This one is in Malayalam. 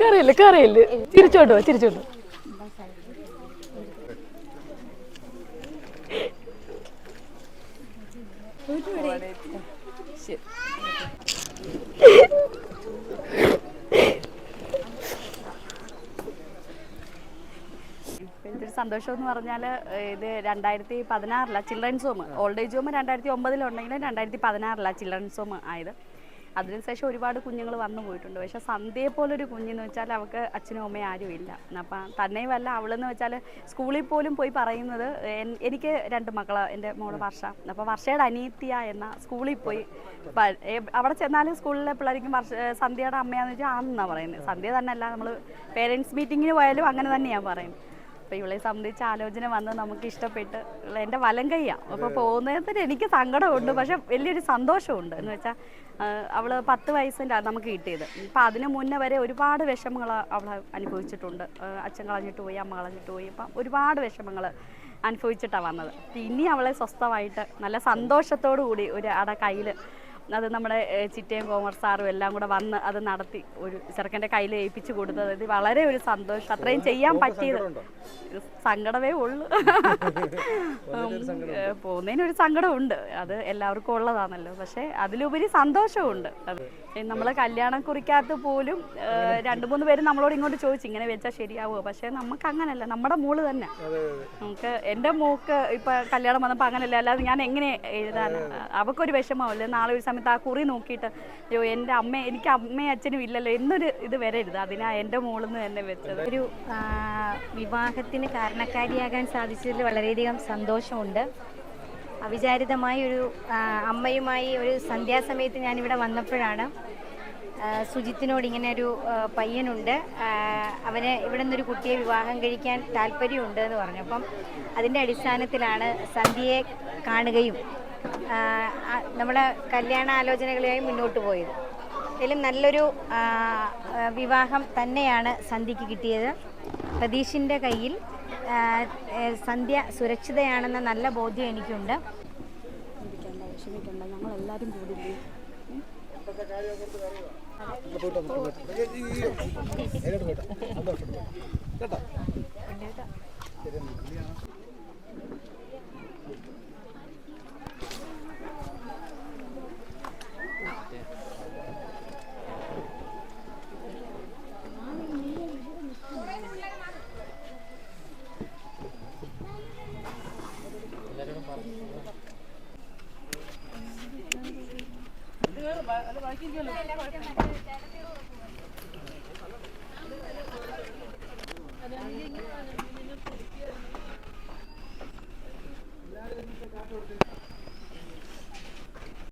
കറിയില്ല കറിയില്ല തിരിച്ചോട്ടോ തിരിച്ചോട്ട് സന്തോഷം പറഞ്ഞാൽ ഇത് രണ്ടായിരത്തി പതിനാറിലാണ് children's home. Old age home രണ്ടായിരത്തി ഒമ്പതിലുണ്ടെങ്കിലും രണ്ടായിരത്തി പതിനാറിലാണ് ചിൽഡ്രൻസ് ഹോം ആയത്. അതിനുശേഷം ഒരുപാട് കുഞ്ഞുങ്ങൾ വന്നു പോയിട്ടുണ്ട്. പക്ഷെ സന്ധ്യയെ പോലൊരു കുഞ്ഞെന്ന് വെച്ചാൽ അവൾക്ക് അച്ഛനും അമ്മയും ആരും ഇല്ല. അപ്പം തന്നെയുമല്ല അവളെന്ന് വെച്ചാൽ സ്കൂളിൽ പോലും പോയി പറയുന്നത് എനിക്ക് രണ്ട് മക്കൾ എന്റെ മോൾ വർഷ. അപ്പോൾ വർഷയുടെ അനീത്തിയ എന്ന സ്കൂളിൽ പോയി അവിടെ ചെന്നാലും സ്കൂളിലെ പിള്ളേർക്കും വർഷ സന്ധ്യയുടെ അമ്മയാന്ന് വെച്ചാൽ ആണെന്നാണ് പറയുന്നത്. സന്ധ്യ തന്നെയല്ല നമ്മൾ പേരൻസ് മീറ്റിങ്ങിന് പോയാലും അങ്ങനെ തന്നെയാണ് പറയുന്നത്. അപ്പോൾ ഇവളെ സംബന്ധിച്ച് ആലോചന വന്ന് നമുക്ക് ഇഷ്ടപ്പെട്ട് എന്റെ വലം കൈയാണ് അപ്പോൾ പോകുന്നതിന് എനിക്ക് സങ്കടമുണ്ട് പക്ഷെ വലിയൊരു സന്തോഷമുണ്ട്. എന്ന് വെച്ചാൽ അവൾ പത്ത് വയസ്സിന്റെ നമുക്ക് കിട്ടിയത്. അപ്പം അതിന് മുന്നേ വരെ ഒരുപാട് വിഷമങ്ങൾ അവൾ അനുഭവിച്ചിട്ടുണ്ട്. അച്ഛൻ കളഞ്ഞിട്ട് പോയി അമ്മ കളഞ്ഞിട്ട് പോയി. അപ്പം ഒരുപാട് വിഷമങ്ങൾ അനുഭവിച്ചിട്ടാണ് വന്നത്. ഇനി അവളെ സ്വസ്ഥമായിട്ട് നല്ല സന്തോഷത്തോടു കൂടി ഒരു അട കയ്യിൽ അത് നമ്മുടെ ചിറ്റയും കോമർ സാറും എല്ലാം കൂടെ വന്ന് അത് നടത്തി ഒരു ചെറുക്കന്റെ കയ്യിൽ ഏൽപ്പിച്ചു കൊടുത്തത്. ഇത് വളരെ ഒരു സന്തോഷം. അത്രയും ചെയ്യാൻ പറ്റിയത്. സങ്കടമേ ഉള്ളൂ. ഏഹ്, പോകുന്നതിന് ഒരു സങ്കടമുണ്ട്. അത് എല്ലാവർക്കും ഉള്ളതാണല്ലോ. പക്ഷേ അതിലുപരി സന്തോഷമുണ്ട്. നമ്മൾ കല്യാണം കുറിക്കാത്ത പോലും രണ്ടു മൂന്ന് പേര് നമ്മളോട് ഇങ്ങോട്ട് ചോദിച്ചു ഇങ്ങനെ വെച്ചാൽ ശരിയാവുമോ പക്ഷേ നമുക്ക് അങ്ങനല്ല. നമ്മുടെ മൂൾ തന്നെ. നമുക്ക് എന്റെ മോക്ക് ഇപ്പം കല്യാണം വന്നപ്പോൾ അങ്ങനെയല്ല അല്ലാതെ ഞാൻ എങ്ങനെ എഴുതാൻ അവൾക്കൊരു വിഷമമല്ലേ. നാളെ ഒരു സമയത്ത് ആ കുറി നോക്കിയിട്ട് അയ്യോ എന്റെ അമ്മ എനിക്ക് അമ്മയും അച്ഛനും ഇല്ലല്ലോ എന്നൊരു ഇത് വരരുത്. അതിനാ എന്റെ മോളിന്ന് തന്നെ വെച്ചത്. ഒരു വിവാഹത്തിന് കാരണക്കാരിയാകാൻ സാധിച്ചതിൽ വളരെയധികം സന്തോഷമുണ്ട്. അവിചാരിതമായി ഒരു അമ്മയുമായി ഒരു സന്ധ്യാസമയത്ത് ഞാനിവിടെ വന്നപ്പോഴാണ് സുജിത്തിനോട് ഇങ്ങനെ ഒരു പയ്യനുണ്ട്. അവന് ഇവിടെ നിന്നൊരു കുട്ടിയെ വിവാഹം കഴിക്കാൻ താല്പര്യമുണ്ട് എന്ന് പറഞ്ഞു അപ്പം അതിന്റെ അടിസ്ഥാനത്തിലാണ് സന്ധ്യയെ കാണുകയും നമ്മുടെ കല്യാണാലോചനകളായി മുന്നോട്ട് പോയത്. അതിലും നല്ലൊരു വിവാഹം തന്നെയാണ് സന്ധ്യക്ക് കിട്ടിയത്. പ്രതീഷിന്റെ കയ്യിൽ സന്ധ്യ സുരക്ഷിതയാണെന്ന നല്ല ബോധ്യം എനിക്കുണ്ട്. കേട്ടോ. അത് ബാക്കി